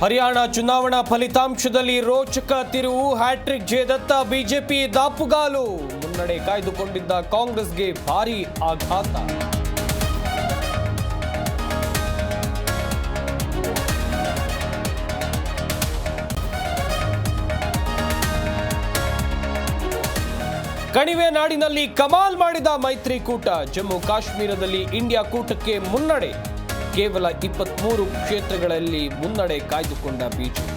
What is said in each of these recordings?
ಹರಿಯಾಣ ಚುನಾವಣಾ ಫಲಿತಾಂಶದಲ್ಲಿ ರೋಚಕ ತಿರುವು. ಹ್ಯಾಟ್ರಿಕ್ ಜಯದತ್ತ ಬಿಜೆಪಿ ದಾಪುಗಾಲು. ಮುನ್ನಡೆ ಕಾಯ್ದುಕೊಂಡಿದ್ದ ಕಾಂಗ್ರೆಸ್ಗೆ ಭಾರೀ ಆಘಾತ. ಕಣಿವೆ ನಾಡಿನಲ್ಲಿ ಕಮಾಲ್ ಮಾಡಿದ ಮೈತ್ರಿಕೂಟ. ಜಮ್ಮು ಕಾಶ್ಮೀರದಲ್ಲಿ ಇಂಡಿಯಾ ಕೂಟಕ್ಕೆ ಮುನ್ನಡೆ. ಕೇವಲ ಇಪ್ಪತ್ಮೂರು ಕ್ಷೇತ್ರಗಳಲ್ಲಿ ಮುನ್ನಡೆ ಕಾಯ್ದುಕೊಂಡ ಬಿಜೆಪಿ.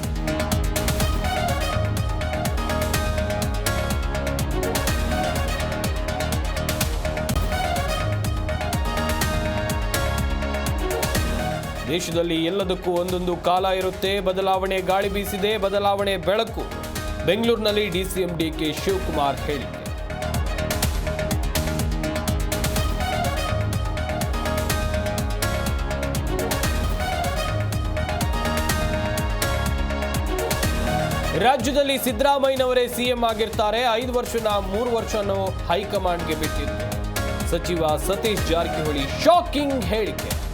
ದೇಶದಲ್ಲಿ ಎಲ್ಲದಕ್ಕೂ ಒಂದೊಂದು ಕಾಲ ಇರುತ್ತೆ. ಬದಲಾವಣೆ ಗಾಳಿ ಬೀಸಿದೆ. ಬದಲಾವಣೆ ಬೆಳಕು. ಬೆಂಗಳೂರಿನಲ್ಲಿ ಡಿಸಿಎಂ ಡಿಕೆ ಶಿವಕುಮಾರ್ ಹೇಳಿಕೆ. ರಾಜ್ಯದಲ್ಲಿ ಸಿದ್ದರಾಮಯ್ಯನವರೇ ಸಿಎಂ ಆಗಿರ್ತಾರೆ. ಐದು ವರ್ಷನ ಮೂರು ವರ್ಷನೂ ಹೈಕಮಾಂಡ್ಗೆ ಬಿಟ್ಟಿದ್ದು. ಸಚಿವ ಸತೀಶ್ ಜಾರಕಿಹೊಳಿ ಶಾಕಿಂಗ್ ಹೇಳಿಕೆ.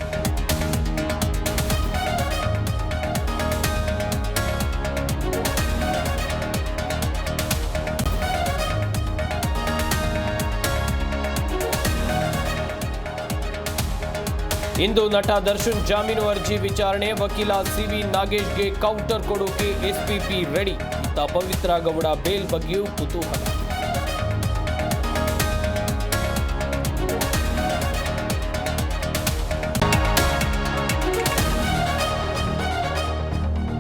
ಇಂದು ನಟ ದರ್ಶನ್ ಜಾಮೀನು ಅರ್ಜಿ ವಿಚಾರಣೆ. ವಕೀಲ ಸಿವಿ ನಾಗೇಶ್ಗೆ ಕೌಂಟರ್ ಕೊಡೋಕೆ ಎಸ್ಪಿಪಿ ರೆಡಿ. ಇತ್ತ ಪವಿತ್ರ ಗೌಡ ಬೇಲ್ ಬಗ್ಗೆಯೂ ಕುತೂಹಲ.